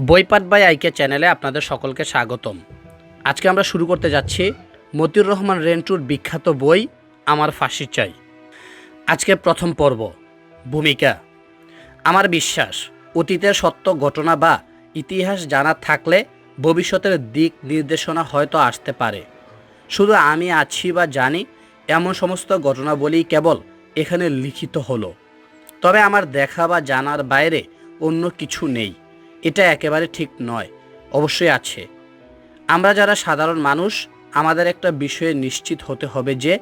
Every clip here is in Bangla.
বইপাট বাই আইকে চ্যানেলে আপনাদের সকলকে স্বাগতম। আজকে আমরা শুরু করতে যাচ্ছি মতিউর রহমান রেন্টুর বিখ্যাত বই, আমার ফাঁসি চাই। আজকে প্রথম পর্ব, ভূমিকা। আমার বিশ্বাস, অতীতের সত্য ঘটনা বা ইতিহাস জানা থাকলে ভবিষ্যতের দিক নির্দেশনা হয়তো আসতে পারে। শুধু আমি আছি বা জানি, এমন সমস্ত ঘটনাবলী কেবল এখানে লিখিত হলো। তবে আমার দেখা বা জানার বাইরে অন্য কিছু নেই। এটা একেবারে ঠিক নয়, অবশ্যই আছে। আমরা যারা সাধারণ মানুষ, আমাদের একটা বিষয়ে নিশ্চিত হতে হবে যে,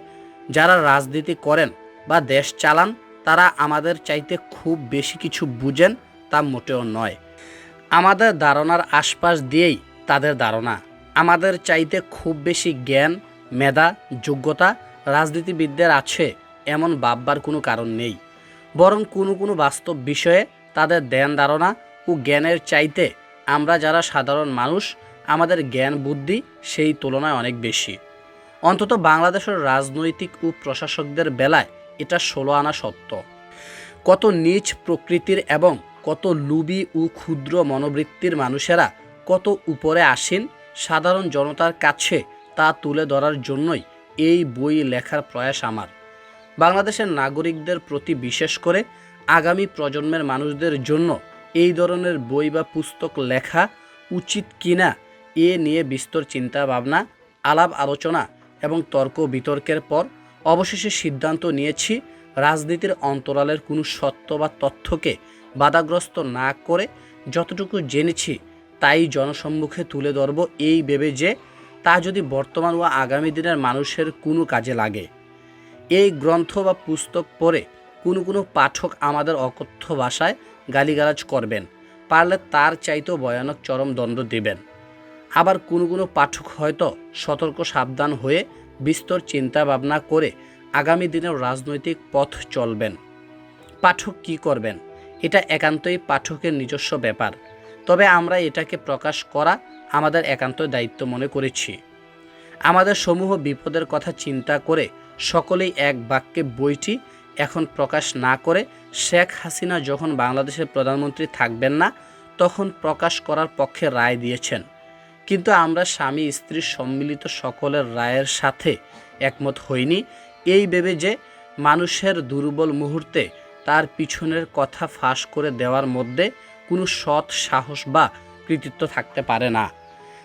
যারা রাজনীতি করেন বা দেশ চালান, তারা আমাদের চাইতে খুব বেশি কিছু বুঝেন তা মোটেও নয়। আমাদের ধারণার আশপাশ দিয়েই তাদের ধারণা। আমাদের চাইতে খুব বেশি জ্ঞান, মেধা, যোগ্যতা রাজনীতিবিদদের আছে, এমন ভাববার কোনো কারণ নেই। বরং কোনো কোনো বাস্তব বিষয়ে তাদের ধ্যান ধারণা ও জ্ঞানের চাইতে আমরা যারা সাধারণ মানুষ, আমাদের জ্ঞান বুদ্ধি সেই তুলনায় অনেক বেশি। অন্তত বাংলাদেশের রাজনৈতিক ও প্রশাসকদের বেলায় এটা ষোলো আনা সত্য। কত নিচ প্রকৃতির এবং কত লুবি ও ক্ষুদ্র মনোবৃত্তির মানুষেরা কত উপরে আসেন সাধারণ জনতার কাছে তা তুলে ধরার জন্যই এই বই লেখার প্রয়াস আমার। বাংলাদেশের নাগরিকদের প্রতি বিশেষ করে আগামী প্রজন্মের মানুষদের জন্য এই ধরনের বই বা পুস্তক লেখা উচিত কিনা এ নিয়ে বিস্তর চিন্তা ভাবনা আলাপ আলোচনা এবং তর্ক বিতর্কের পর অবশেষে সিদ্ধান্ত নিয়েছি রাজনীতির অন্তরালের কোনো সত্য বা তথ্যকে বাধাগ্রস্ত না করে যতটুকু জেনেছি তাই জনসম্মুখে তুলে ধরব এই ভেবে যে তা যদি বর্তমান ও আগামী দিনের মানুষের কোনো কাজে লাগে। এই গ্রন্থ বা পুস্তক পড়ে কোনো কোনো পাঠক আমাদের অকথ্য ভাষায় গালিগালাজ করবেন, পারলে তার চাইতেও ভয়ানক চরম দণ্ড দেবেন। আবার কোনো কোনো পাঠক হয়তো সতর্ক, সাবধান হয়ে বিস্তর চিন্তা ভাবনা করে আগামী দিনের রাজনৈতিক পথ চলবেন। পাঠক কি করবেন? এটা একান্তই পাঠকের নিজস্ব ব্যাপার। তবে আমরা এটাকে প্রকাশ করা আমাদের একান্ত দায়িত্ব মনে করেছি। আমাদের সমূহ বিপদের কথা চিন্তা করে সকলেই এক বাক্যে বইটি এখন প্রকাশ না করে শেখ হাসিনা যখন বাংলাদেশের প্রধানমন্ত্রী থাকবেন না, তখন প্রকাশ করার পক্ষে রায় দিয়েছেন। কিন্তু আমরা স্বামী স্ত্রীর সম্মিলিত সকলের রায়ের সাথে একমত হইনি। এই ভেবে যে মানুষের দুর্বল মুহূর্তে তার পিছনের কথা ফাঁস করে দেওয়ার মধ্যে কোনো সৎ সাহস বা কৃতিত্ব থাকতে পারে না।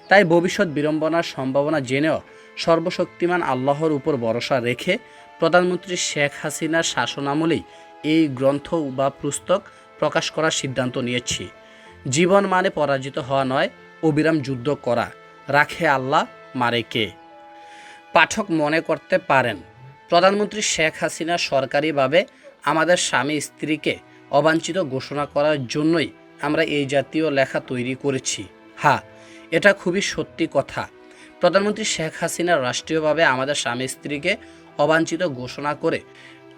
তাই ভবিষ্যৎ বিড়ম্বনার সম্ভাবনা জেনেও সর্বশক্তিমান আল্লাহর উপর ভরসা রেখে প্রধানমন্ত্রী শেখ হাসিনার শাসনামলেই এই গ্রন্থ বা পুস্তক প্রকাশ করার সিদ্ধান্ত নিয়েছি। জীবন মানে পরাজিত হওয়া নয়, অবিরাম যুদ্ধ করা। রাখে আল্লাহ, মারে কে? পাঠক মনে করতে পারেন, প্রধানমন্ত্রী শেখ হাসিনা সরকারিভাবে আমাদের স্বামী স্ত্রীকে অবাঞ্ছিত ঘোষণা করার জন্যই আমরা এই জাতীয় লেখা তৈরি করেছি। হ্যাঁ এটা খুবই সত্যি কথা। প্রধানমন্ত্রী শেখ হাসিনা রাষ্ট্রীয়ভাবে আমাদের স্বামী স্ত্রীকে অবাঞ্ছিত ঘোষণা করে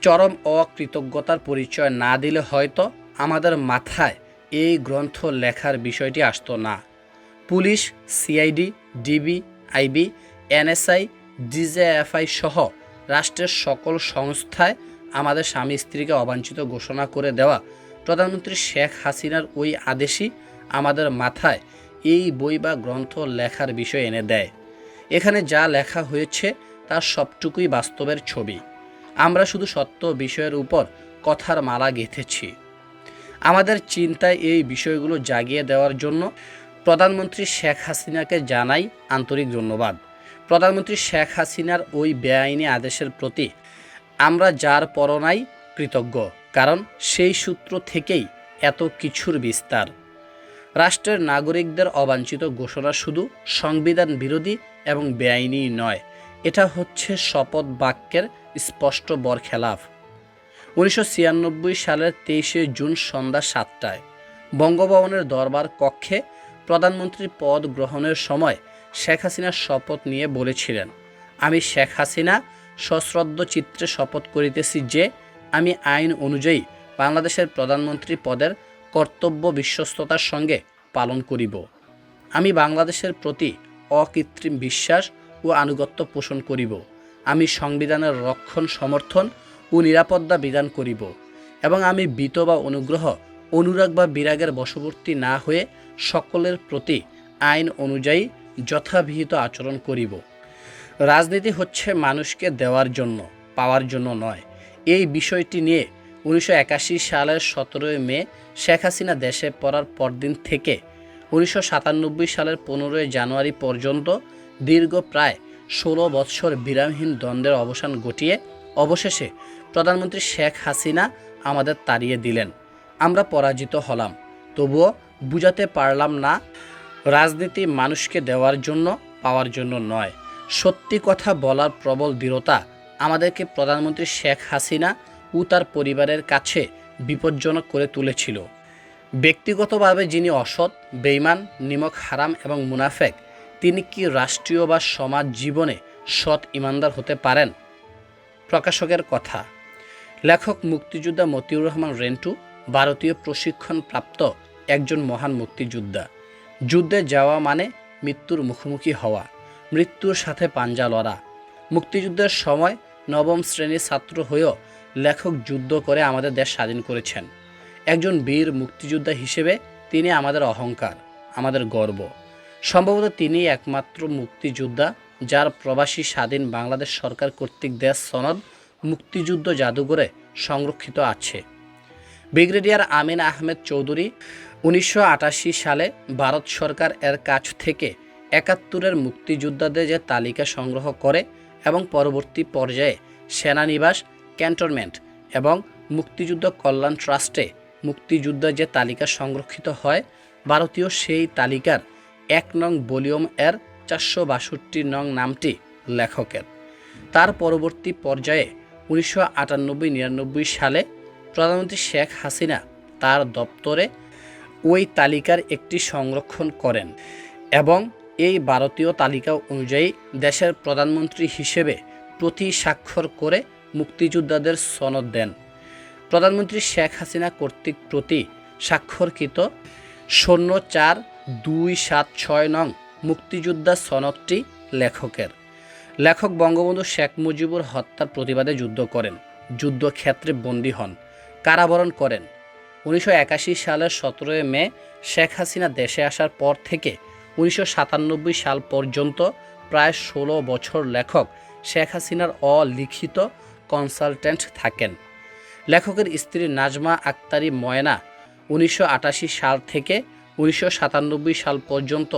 চরম অকৃতজ্ঞতার পরিচয় না দিলে হয়তো আমাদের মাথায় এই গ্রন্থ লেখার বিষয়টি আসতো না। Police, CID, DB, IB, NSI, DGFI সহ রাষ্ট্রের সকল সংস্থায় আমাদের স্বামী স্ত্রীকে অবাঞ্ছিত ঘোষণা করে দেওয়া প্রধানমন্ত্রী শেখ হাসিনার ওই আদেশই আমাদের মাথায় এই বই বা গ্রন্থ লেখার বিষয় এনে দেয়। এখানে যা লেখা হয়েছে তার সবটুকুই বাস্তবের ছবি। আমরা শুধু সত্য বিষয়ের উপর কথার মালা গেঁথেছি। আমাদের চিন্তায় এই বিষয়গুলো জাগিয়ে দেওয়ার জন্য প্রধানমন্ত্রী শেখ হাসিনাকে জানাই আন্তরিক ধন্যবাদ। প্রধানমন্ত্রী শেখ হাসিনার ওই বেআইনি আদেশের প্রতি আমরা যার পরনাই কৃতজ্ঞ, কারণ সেই সূত্র থেকেই এত কিছুর বিস্তার। রাষ্ট্রের নাগরিকদের অবাঞ্ছিত ঘোষণা শুধু সংবিধান বিরোধী এবং বেআইনি নয় এটা হচ্ছে শপথ বাক্যের স্পষ্ট বরখেলাফ। উনিশশো ছিয়ানব্বই সালের তেইশে জুন সন্ধ্যা সাতটায় বঙ্গভবনের দরবার কক্ষে প্রধানমন্ত্রীর পদ গ্রহণের সময় শেখ হাসিনা শপথ নিয়ে বলেছিলেন, আমি শেখ হাসিনা, সশ্রদ্ধ চিত্রে শপথ করিতেছি যে, আমি আইন অনুযায়ী বাংলাদেশের প্রধানমন্ত্রী পদের কর্তব্য বিশ্বস্ততার সঙ্গে পালন করিব। আমি বাংলাদেশের প্রতি অকৃত্রিম বিশ্বাস আনুগত্য পোষণ করিব। আমি সংবিধানের রক্ষণ, সমর্থন ও নিরাপত্তা বিধান করিব এবং আমি বিত বা অনুগ্রহ, অনুরাগ বা বিরাগের বশবর্তী না হয়ে সকলের প্রতি আইন অনুযায়ী যথাবিহিত আচরণ করিব। রাজনীতি হচ্ছে মানুষকে দেওয়ার জন্য, পাওয়ার জন্য নয়। এই বিষয়টি নিয়ে উনিশশো একাশি সালের সতেরোই মে শেখ হাসিনা দেশে পড়ার পরদিন থেকে উনিশশো সাতানব্বই সালের পনেরোই জানুয়ারি পর্যন্ত দীর্ঘ প্রায় ষোলো বৎসর বিরামহীন দ্বন্দ্বের অবসান ঘটিয়ে অবশেষে প্রধানমন্ত্রী শেখ হাসিনা আমাদের তাড়িয়ে দিলেন। আমরা পরাজিত হলাম। তবুও বুঝাতে পারলাম না, রাজনীতি মানুষকে দেওয়ার জন্য, পাওয়ার জন্য নয়। সত্যি কথা বলার প্রবল দৃঢ়তা আমাদেরকে প্রধানমন্ত্রী শেখ হাসিনা ও তার পরিবারের কাছে বিপজ্জনক করে তুলেছিল। ব্যক্তিগতভাবে যিনি অসৎ বেইমান নিমক হারাম এবং মুনাফেক তিনি কি রাষ্ট্রীয় বা সমাজ জীবনে সৎ ইমানদার হতে পারেন? প্রকাশকের কথা, লেখক মুক্তিযোদ্ধা মতিউর রহমান রেন্টু, ভারতীয় প্রশিক্ষণপ্রাপ্ত একজন মহান মুক্তিযোদ্ধা। যুদ্ধে যাওয়া মানে মৃত্যুর মুখোমুখি হওয়া, মৃত্যুর সাথে পাঞ্জা লড়া। মুক্তিযুদ্ধের সময় নবম শ্রেণির ছাত্র হয়েও লেখক যুদ্ধ করে আমাদের দেশ স্বাধীন করেছেন। একজন বীর মুক্তিযোদ্ধা হিসেবে তিনি আমাদের অহংকার, আমাদের গর্ব। সম্ভবত তিনি একমাত্র মুক্তিযোদ্ধা যার প্রবাসী স্বাধীন বাংলাদেশ সরকার কর্তৃক দেশ সনদ মুক্তিযুদ্ধ জাদুঘরে সংরক্ষিত আছে। ব্রিগেডিয়ার আমিন আহমেদ চৌধুরী উনিশশো আটাশি সালে ভারত সরকার এর কাছ থেকে একাত্তরের মুক্তিযোদ্ধাদের যে তালিকা সংগ্রহ করে এবং পরবর্তী পর্যায়ে সেনানিবাস, ক্যান্টনমেন্ট এবং মুক্তিযুদ্ধ কল্যাণ ট্রাস্টে মুক্তিযুদ্ধের যে তালিকা সংরক্ষিত হয়, ভারতীয় সেই তালিকার এক নং ভলিউম এর চারশো বাষট্টি নং নামটি লেখকের। তার পরবর্তী পর্যায়ে উনিশশো আটানব্বই নিরানব্বই সালে প্রধানমন্ত্রী শেখ হাসিনা তার দপ্তরে ওই তালিকার একটি সংরক্ষণ করেন এবং এই ভারতীয় তালিকা অনুযায়ী দেশের প্রধানমন্ত্রী হিসেবে প্রতি স্বাক্ষর করে মুক্তিযোদ্ধাদের সনদ দেন। প্রধানমন্ত্রী শেখ হাসিনা কর্তৃক প্রতি স্বাক্ষরকৃত শূন্য চার দুই সাত ছয় নং মুক্তিযোদ্ধা সনদটি লেখকের। লেখক বঙ্গবন্ধু শেখ মুজিবুর হত্যার প্রতিবাদে যুদ্ধ করেন, যুদ্ধক্ষেত্রে বন্দী হন, কারাবরণ করেন। উনিশশো একাশি সালের সতেরোই মে শেখ হাসিনা দেশে আসার পর থেকে উনিশশো সাতানব্বই সাল পর্যন্ত প্রায় ষোলো বছর লেখক শেখ হাসিনার অলিখিত কনসালটেন্ট থাকেন। লেখকের স্ত্রী নাজমা আক্তারি ময়না উনিশশো আটাশি সাল থেকে উনিশশো সাতানব্বই সাল পর্যন্ত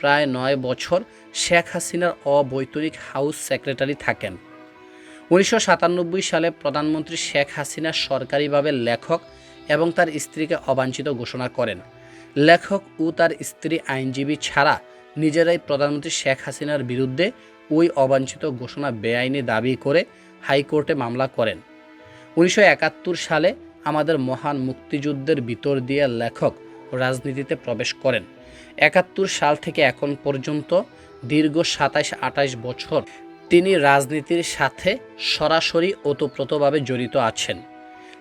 প্রায় নয় বছর শেখ হাসিনার অবৈতনিক হাউস সেক্রেটারি থাকেন। উনিশশো সাতানব্বই সালে প্রধানমন্ত্রী শেখ হাসিনা সরকারিভাবে লেখক এবং তার স্ত্রীকে অবাঞ্ছিত ঘোষণা করেন। লেখক ও তার স্ত্রী আইনজীবী ছাড়া নিজেরাই প্রধানমন্ত্রী শেখ হাসিনার বিরুদ্ধে ওই অবাঞ্ছিত ঘোষণা বেআইনি দাবি করে হাইকোর্টে মামলা করেন। উনিশশো একাত্তর সালে আমাদের মহান মুক্তিযুদ্ধের ভিতর দিয়ে লেখক রাজনীতিতে প্রবেশ করেন। একাত্তর সাল থেকে এখন পর্যন্ত দীর্ঘ সাতাইশ আটাইশ বছর তিনি রাজনীতির সাথে সরাসরি ওতপ্রোতভাবে জড়িত আছেন।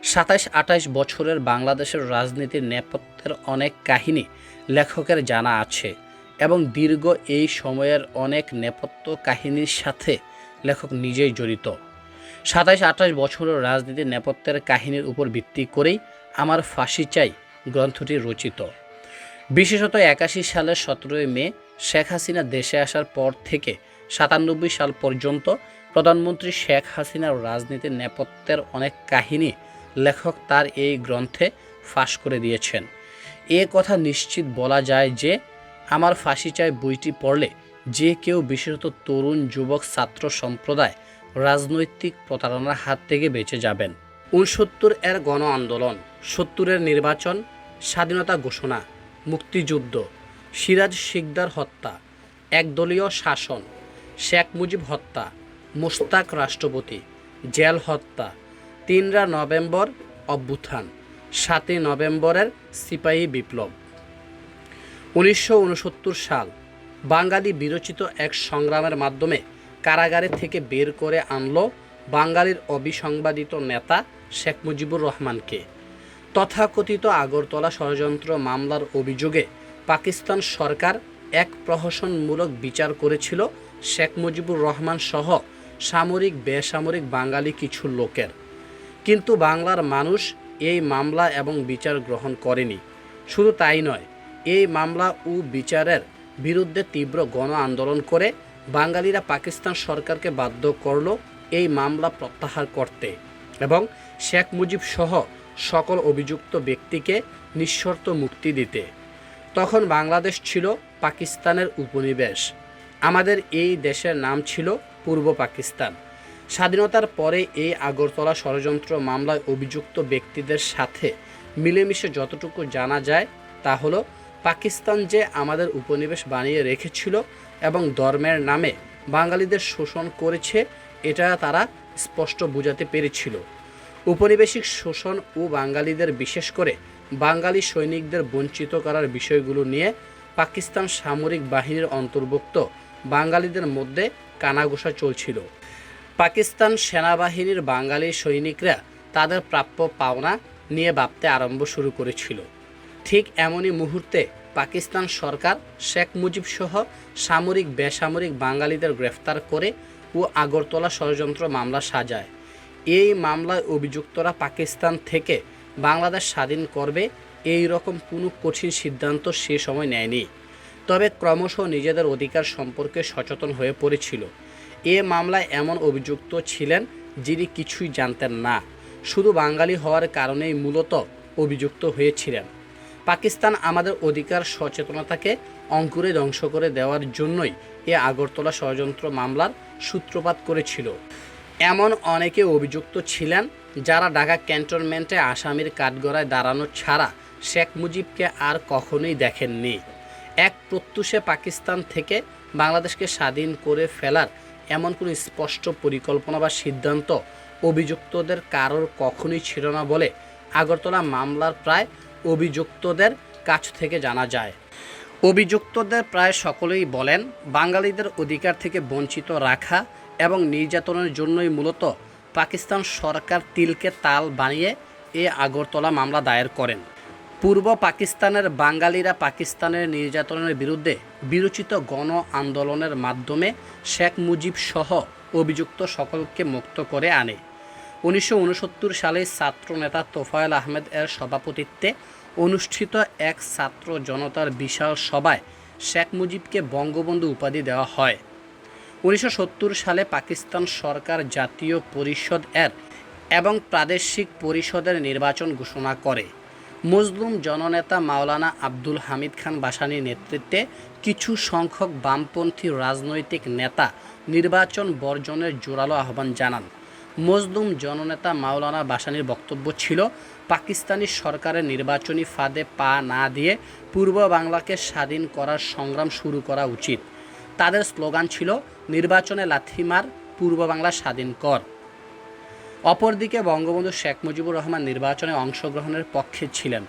সাতাইশ আটাইশ বছরের বাংলাদেশের রাজনীতির নেপথ্যের অনেক কাহিনী লেখকের জানা আছে এবং দীর্ঘ এই সময়ের অনেক নেপথ্য কাহিনীর সাথে লেখক নিজেই জড়িত। সাতাইশ আঠাশ বছরের রাজনীতির নেপথ্যের কাহিনীর উপর ভিত্তি করেই আমার ফাঁসি চাই গ্রন্থটি রচিত। বিশেষত একাশি সালের সতেরোই মে শেখ হাসিনা দেশে আসার পর থেকে সাতানব্বই সাল পর্যন্ত প্রধানমন্ত্রী শেখ হাসিনার রাজনীতির নেপথ্যের অনেক কাহিনী লেখক তার এই গ্রন্থে ফাঁস করে দিয়েছেন। এ কথা নিশ্চিত বলা যায় যে, আমার ফাঁসি চায় বইটি পড়লে যে কেউ, বিশেষত তরুণ যুবক, ছাত্র সম্প্রদায় রাজনৈতিক প্রতারণার হাত থেকে বেঁচে যাবেন। উনসত্তর এর গণ আন্দোলন সত্তরের নির্বাচন, স্বাধীনতা ঘোষণা, মুক্তিযুদ্ধ, সিরাজ শিকদার হত্যা, একদলীয় শাসন, শেখ মুজিব হত্যা মোস্তাক রাষ্ট্রপতি, জেল হত্যা তিনরা নভেম্বর অভ্যুত্থান, সাতই নভেম্বরের সিপাহী বিপ্লব। উনিশশো উনসত্তর সাল, বাঙালি বিরচিত এক সংগ্রামের মাধ্যমে কারাগারে থেকে বের করে আনলো বাঙালির অবিসংবাদিত নেতা শেখ মুজিবুর রহমানকে। তথাকথিত আগরতলা ষড়যন্ত্র মামলার অভিযোগে পাকিস্তান সরকার এক প্রহসনমূলক বিচার করেছিল শেখ মুজিবুর রহমান সহ সামরিক, বেসামরিক বাঙালি কিছু লোকের। কিন্তু বাংলার মানুষ এই মামলা এবং বিচার গ্রহণ করেনি। শুধু তাই নয়, এই মামলা ও বিচারের বিরুদ্ধে তীব্র গণ আন্দোলন করে বাঙালিরা পাকিস্তান সরকারকে বাধ্য করল এই মামলা প্রত্যাহার করতে এবং শেখ মুজিব সহ সকল অভিযুক্ত ব্যক্তিকে নিঃশর্ত মুক্তি দিতে। তখন বাংলাদেশ ছিল পাকিস্তানের উপনিবেশ। আমাদের এই দেশের নাম ছিল পূর্ব পাকিস্তান। স্বাধীনতার পরে এই আগরতলা ষড়যন্ত্র মামলায় অভিযুক্ত ব্যক্তিদের সাথে মিলেমিশে যতটুকু জানা যায় তা হলো, পাকিস্তান যে আমাদের উপনিবেশ বানিয়ে রেখেছিল এবং ধর্মের নামে বাঙালিদের শোষণ করেছে এটা তারা স্পষ্ট বোঝাতে পেরেছিল। উপনিবেশিক শোষণ ও বাঙালিদের, বিশেষ করে বাঙালি সৈনিকদের বঞ্চিত করার বিষয়গুলো নিয়ে পাকিস্তান সামরিক বাহিনীর অন্তর্ভুক্ত বাঙালিদের মধ্যে কানাঘোষা চলছিল। পাকিস্তান সেনাবাহিনীর বাঙালি সৈনিকরা তাদের প্রাপ্য পাওনা নিয়ে ভাবতে আরম্ভ শুরু করেছিল। ঠিক এমনই মুহূর্তে পাকিস্তান সরকার শেখ মুজিব সহ সামরিক, বেসামরিক বাঙালিদের গ্রেফতার করে ও আগরতলা ষড়যন্ত্র মামলা সাজায়। এই মামলায় অভিযুক্তরা পাকিস্তান থেকে বাংলাদেশ স্বাধীন করবে, এই রকম কোনো কঠিন সিদ্ধান্ত সে সময় নেয়নি। তবে ক্রমশ নিজেদের অধিকার সম্পর্কে সচেতন হয়ে পড়েছিল। এ মামলায় এমন অভিযুক্ত ছিলেন যিনি কিছুই জানতেন না। শুধু বাঙালি হওয়ার কারণেই মূলত অভিযুক্ত হয়েছিলেন। পাকিস্তান আমাদের অধিকার সচেতনতাকে অঙ্কুরে ধ্বংস করে দেওয়ার জন্যই এ আগরতলা ষড়যন্ত্র মামলার সূত্রপাত করেছিল। এমন অনেকে অভিযুক্ত ছিলেন যারা ঢাকা ক্যান্টনমেন্টে আসামির কাঠগড়ায় দাঁড়ানো ছাড়া শেখ মুজিবকে আর কখনোই দেখেননি। এক প্রত্যুষে পাকিস্তান থেকে বাংলাদেশকে স্বাধীন করে ফেলার এমন কোনো স্পষ্ট পরিকল্পনা বা সিদ্ধান্ত অভিযুক্তদের কারোর কখনোই ছিল না বলে আগরতলা মামলার প্রায় অভিযুক্তদের কাছ থেকে জানা যায়। অভিযুক্তদের প্রায় সকলেই বলেন, বাঙালিদের অধিকার থেকে বঞ্চিত রাখা এবং নির্যাতনের জন্যই মূলত পাকিস্তান সরকার তিলকে তাল বানিয়ে এ আগরতলা মামলা দায়ের করেন। পূর্ব পাকিস্তানের বাঙালিরা পাকিস্তানের নির্যাতনের বিরুদ্ধে বিরোচিত গণ আন্দোলনের মাধ্যমে শেখ মুজিব সহ অভিযুক্ত সকলকে মুক্ত করে আনে। উনিশশো উনসত্তর সালে ছাত্র নেতা তোফায়েল আহমেদ এর সভাপতিত্বে অনুষ্ঠিত এক ছাত্র জনতার বিশাল সভায় শেখ মুজিবকে বঙ্গবন্ধু উপাধি দেওয়া হয়। উনিশশো সত্তর সালে পাকিস্তান সরকার জাতীয় পরিষদ এর এবং প্রাদেশিক পরিষদের নির্বাচন ঘোষণা করে। মজলুম জননেতা মাওলানা আব্দুল হামিদ খান বাসানির নেতৃত্বে কিছু সংখ্যক বামপন্থী রাজনৈতিক নেতা নির্বাচন বর্জনের জোরালো আহ্বান জানান। মজলুম জননেতা মাওলানা বাসানির বক্তব্য ছিল পাকিস্তানি সরকারের নির্বাচনী ফাঁদে পা না দিয়ে পূর্ব বাংলাকে স্বাধীন করার সংগ্রাম শুরু করা উচিত। তাদের স্লোগান ছিল, নির্বাচনে লাথিমার পূর্ব বাংলা স্বাধীন কর। অপরদিকে বঙ্গবন্ধু শেখ মুজিবুর রহমান নির্বাচনে অংশগ্রহণের পক্ষে ছিলেন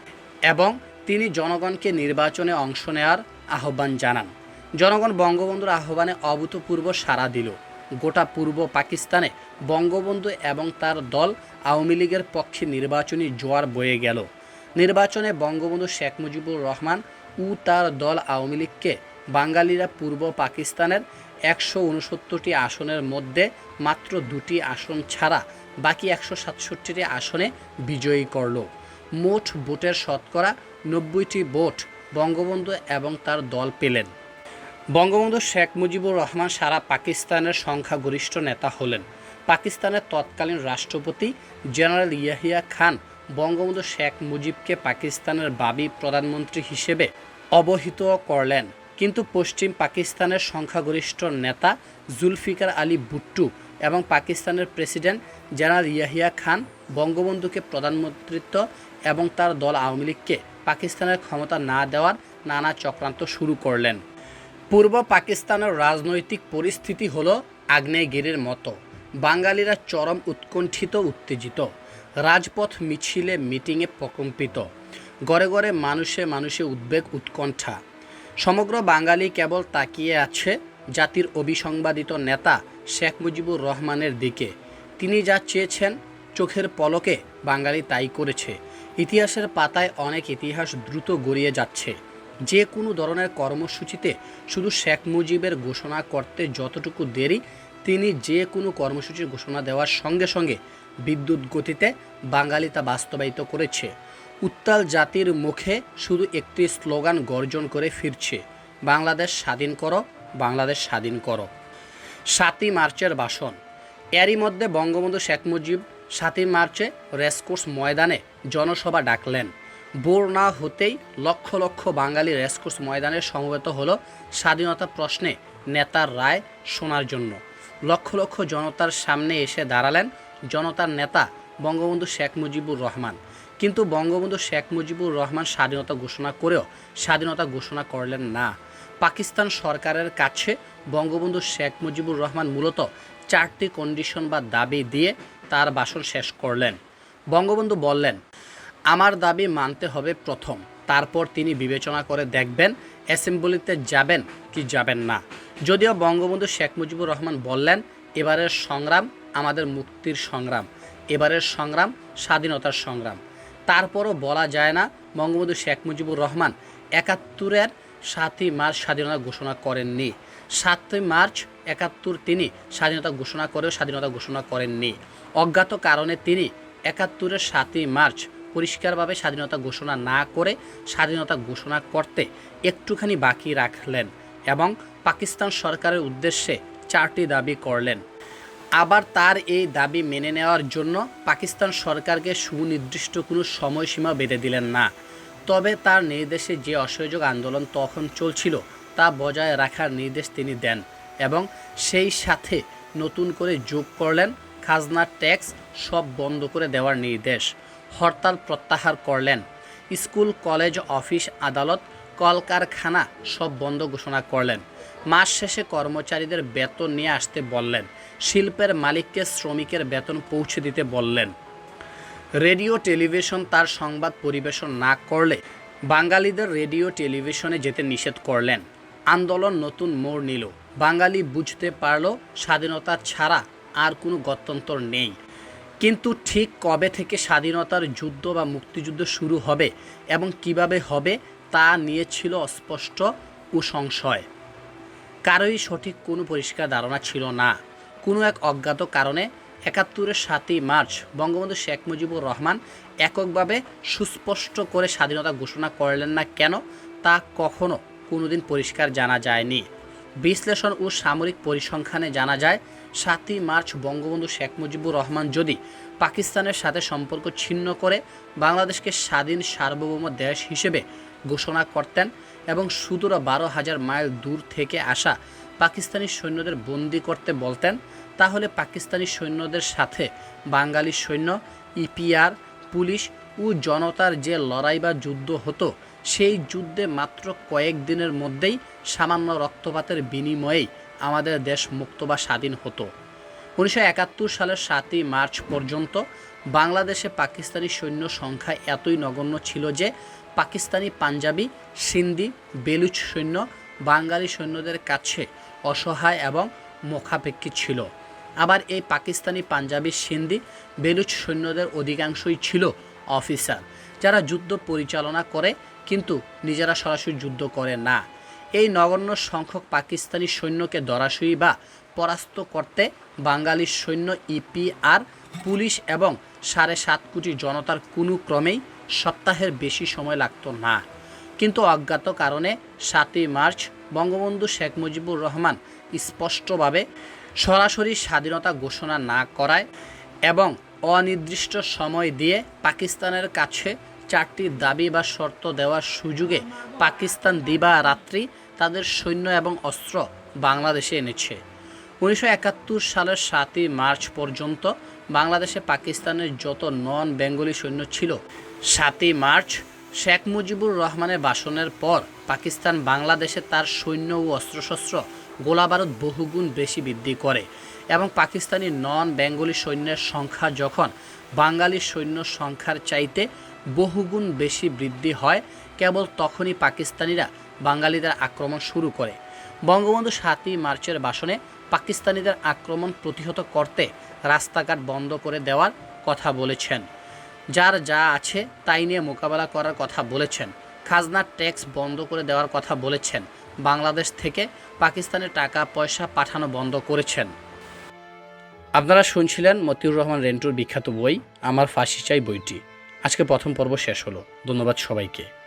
এবং তিনি জনগণকে নির্বাচনে অংশ নেওয়ার আহ্বান জানান। জনগণ বঙ্গবন্ধুর আহ্বানে অভূতপূর্ব সাড়া দিল। গোটা পূর্ব পাকিস্তানে বঙ্গবন্ধু এবং তার দল আওয়ামী লীগের পক্ষে নির্বাচনী জোয়ার বয়ে গেল। নির্বাচনে বঙ্গবন্ধু শেখ মুজিবুর রহমান ও তার দল আওয়ামী লীগকে বাঙালিরা পূর্ব পাকিস্তানের একশো উনসত্তরটি আসনের মধ্যে মাত্র দুটি আসন ছাড়া বাকি একশো সাতষট্টিটি আসনে বিজয়ী করল। মোট ভোটের শতকরা নব্বইটি ভোট বঙ্গবন্ধু এবং তার দল পেলেন। বঙ্গবন্ধু শেখ মুজিবুর রহমান সারা পাকিস্তানের সংখ্যাগরিষ্ঠ নেতা হলেন। পাকিস্তানের তৎকালীন রাষ্ট্রপতি জেনারেল ইয়াহিয়া খান বঙ্গবন্ধু শেখ মুজিবকে পাকিস্তানের বাবি প্রধানমন্ত্রী হিসেবে অবহিত করলেন। কিন্তু পশ্চিম পাকিস্তানের সংখ্যাগরিষ্ঠ নেতা জুলফিকার আলী ভুট্টু এবং পাকিস্তানের প্রেসিডেন্ট জেনারেল ইয়াহিয়া খান বঙ্গবন্ধুকে প্রধানমন্ত্রিত্ব এবং তার দল আওয়ামী লীগকে পাকিস্তানের ক্ষমতা না দেওয়ার নানা চক্রান্ত শুরু করলেন। পূর্ব পাকিস্তানের রাজনৈতিক পরিস্থিতি হল আগ্নেয়গিরির মতো। বাঙালিরা চরম উৎকণ্ঠিত, উত্তেজিত। রাজপথ মিছিলে মিটিংয়ে প্রকম্পিত। গড়ে গড়ে মানুষে মানুষে উদ্বেগ, উৎকণ্ঠা। সমগ্র বাঙালি কেবল তাকিয়ে আছে জাতির অবিসংবাদিত নেতা শেখ মুজিবুর রহমানের দিকে। তিনি যা চেয়েছেন চোখের পলকে বাঙালি তাই করেছে। ইতিহাসের পাতায় অনেক ইতিহাস দ্রুত গড়িয়ে যাচ্ছে। যে কোনো ধরনের কর্মসূচিতে শুধু শেখ মুজিবের ঘোষণা করতে যতটুকু দেরি, তিনি যে কোনো কর্মসূচির ঘোষণা দেওয়ার সঙ্গে সঙ্গে বিদ্যুৎ গতিতে বাঙালি তা বাস্তবায়িত করেছে। উত্তাল জাতির মুখে শুধু একটি স্লোগান গর্জন করে ফিরছে, বাংলাদেশ স্বাধীন করো, বাংলাদেশ স্বাধীন করো। সাতই মার্চের ভাষণ। এরই মধ্যে বঙ্গবন্ধু শেখ মুজিব সাতই মার্চে রেসকোর্স ময়দানে জনসভা ডাকলেন। বোর না হতেই লক্ষ লক্ষ বাঙালি রেসকোর্স ময়দানে সমবেত হলো স্বাধীনতা প্রশ্নে নেতার রায় শোনার জন্য। লক্ষ লক্ষ জনতার সামনে এসে দাঁড়ালেন জনতার নেতা বঙ্গবন্ধু শেখ মুজিবুর রহমান। কিন্তু বঙ্গবন্ধু শেখ মুজিবুর রহমান স্বাধীনতা ঘোষণা করেও স্বাধীনতা ঘোষণা করলেন না। পাকিস্তান সরকারের কাছে বঙ্গবন্ধু শেখ মুজিবুর রহমান মূলত চারটি কন্ডিশন বা দাবি দিয়ে তার ভাষণ শেষ করলেন। বঙ্গবন্ধু বললেন আমার দাবি মানতে হবে প্রথম। তারপর তিনি বিবেচনা করে দেখবেন, অ্যাসেম্বলিতে যাবেন কি যাবেন না। যদিও বঙ্গবন্ধু শেখ মুজিবুর রহমান বললেন, এবারের সংগ্রাম আমাদের মুক্তির সংগ্রাম, এবারের সংগ্রাম স্বাধীনতার সংগ্রাম। তারপরও বলা যায় না, বঙ্গবন্ধু শেখ মুজিবুর রহমান একাত্তরের সাতই মার্চ স্বাধীনতা ঘোষণা করেননি। সাতই মার্চ একাত্তর তিনি স্বাধীনতা ঘোষণা করেও স্বাধীনতা ঘোষণা করেননি। অজ্ঞাত কারণে তিনি একাত্তরের সাতই মার্চ পরিষ্কারভাবে স্বাধীনতা ঘোষণা না করে স্বাধীনতা ঘোষণা করতে একটুখানি বাকি রাখলেন এবং পাকিস্তান সরকারের উদ্দেশ্যে চারটি দাবি করলেন। আবার তার এই দাবি মেনে নেওয়ার জন্য পাকিস্তান সরকারকে সুনির্দিষ্ট কোনো সময়সীমা বেঁধে দিলেন না। তবে তার নির্দেশে যে অসহযোগ আন্দোলন তখন চলছিল তা বজায় রাখার নির্দেশ তিনি দেন এবং সেই সাথে নতুন করে যোগ করলেন খাজনা ট্যাক্স সব বন্ধ করে দেওয়ার নির্দেশ। হরতাল প্রত্যাহার করলেন। স্কুল, কলেজ, অফিস, আদালত, কলকারখানা সব বন্ধ ঘোষণা করলেন। মাস শেষে কর্মচারীদের বেতন নিয়ে আসতে বললেন। শিল্পের মালিককে শ্রমিকের বেতন পৌঁছে দিতে বললেন। রেডিও, টেলিভিশন তার সংবাদ পরিবেশন না করলে বাঙালিদের রেডিও, টেলিভিশনে যেতে নিষেধ করলেন। আন্দোলন নতুন মোড় নিল। বাঙালি বুঝতে পারল স্বাধীনতা ছাড়া আর কোনো গত্যন্তর নেই। কিন্তু ঠিক কবে থেকে স্বাধীনতার যুদ্ধ বা মুক্তিযুদ্ধ শুরু হবে এবং কীভাবে হবে তা নিয়ে ছিল অস্পষ্ট ও সংশয় কারোই সঠিক কোনো পরিষ্কার ধারণা ছিল না। কোনো এক অজ্ঞাত কারণে একাত্তরের সাতই মার্চ বঙ্গবন্ধু শেখ মুজিবুর রহমান এককভাবে সুস্পষ্ট করে স্বাধীনতা ঘোষণা করলেন না কেন তা কখনো কোনোদিন পরিষ্কার জানা যায়নি। বিশ্লেষণ ও সামরিক পরিসংখ্যানে জানা যায় সাতই মার্চ বঙ্গবন্ধু শেখ মুজিবুর রহমান যদি পাকিস্তানের সাথে সম্পর্ক ছিন্ন করে বাংলাদেশকে স্বাধীন সার্বভৌম দেশ হিসেবে ঘোষণা করতেন এবং সুদূর বারো হাজার মাইল দূর থেকে আসা পাকিস্তানি সৈন্যদের বন্দি করতে বলতেন, তাহলে পাকিস্তানি সৈন্যদের সাথে বাঙালি সৈন্য, ইপিআর, পুলিশ ও জনতার যে লড়াই বা যুদ্ধ হতো, সেই যুদ্ধে মাত্র কয়েক দিনের মধ্যেই সামান্য রক্তপাতের বিনিময়েই আমাদের দেশ মুক্ত বা স্বাধীন হতো। উনিশশো একাত্তর সালের সাতই মার্চ পর্যন্ত বাংলাদেশে পাকিস্তানি সৈন্য সংখ্যা এতই নগণ্য ছিল যে পাকিস্তানি পাঞ্জাবি, সিন্ধি, বেলুচ সৈন্য, বাঙালি সৈন্যদের কাছে অসহায় এবং মুখাপেক্ষী ছিল। আবার এই পাকিস্তানি পাঞ্জাবি, সিন্ধি, বেলুচ সৈন্যদের অধিকাংশই ছিল অফিসার, যারা যুদ্ধ পরিচালনা করে কিন্তু নিজেরা সরাসরি যুদ্ধ করে না। এই নগণ্য সংখ্যক পাকিস্তানি সৈন্যকে দরাসুই বা পরাস্ত করতে বাঙালি সৈন্য ইপিআর, পুলিশ এবং সাড়ে সাত কোটি জনতার কোনো ক্রমেই সপ্তাহের বেশি সময় লাগতো না। কিন্তু অজ্ঞাত কারণে সাতই মার্চ বঙ্গবন্ধু শেখ মুজিবুর রহমান স্পষ্টভাবে সরাসরি স্বাধীনতা ঘোষণা না করায় এবং অনির্দিষ্ট সময় দিয়ে পাকিস্তানের কাছে চারটি দাবি বা শর্ত দেওয়ার সুযোগে পাকিস্তান দিবা রাত্রি তাদের সৈন্য এবং অস্ত্র বাংলাদেশে এনেছে। উনিশশো একাত্তর সালের সাতই মার্চ পর্যন্ত বাংলাদেশে পাকিস্তানের যত নন বেঙ্গলি সৈন্য ছিল, সাতই মার্চ শেখ মুজিবুর রহমানের ভাষণের পর পাকিস্তান বাংলাদেশে তার সৈন্য ও অস্ত্রশস্ত্র গোলাবারুদ বহুগুণ বেশি বৃদ্ধি করে এবং পাকিস্তানি নন বেঙ্গলি সৈন্যের সংখ্যা যখন বাঙালি সৈন্য সংখ্যার চাইতে বহুগুণ বেশি বৃদ্ধি হয়, কেবল তখনই পাকিস্তানিরা বাঙালিদের আক্রমণ শুরু করে। বঙ্গবন্ধু সাতই মার্চের ভাষণে পাকিস্তানিদের আক্রমণ প্রতিহত করতে রাস্তাঘাট বন্ধ করে দেওয়ার কথা বলেছেন। যার যা আছে তাই নিয়ে মোকাবেলা করার কথা বলেছেন। খাজনা ট্যাক্স বন্ধ করে দেওয়ার কথা বলেছেন। বাংলাদেশ থেকে পাকিস্তানে টাকা পয়সা পাঠানো বন্ধ করেছেন। আপনারা শুনছিলেন মতিউর রহমান রেন্টুর বিখ্যাত বই, আমার ফাঁসি চাই বইটি। আজকে প্রথম পর্ব শেষ হলো। ধন্যবাদ সবাইকে।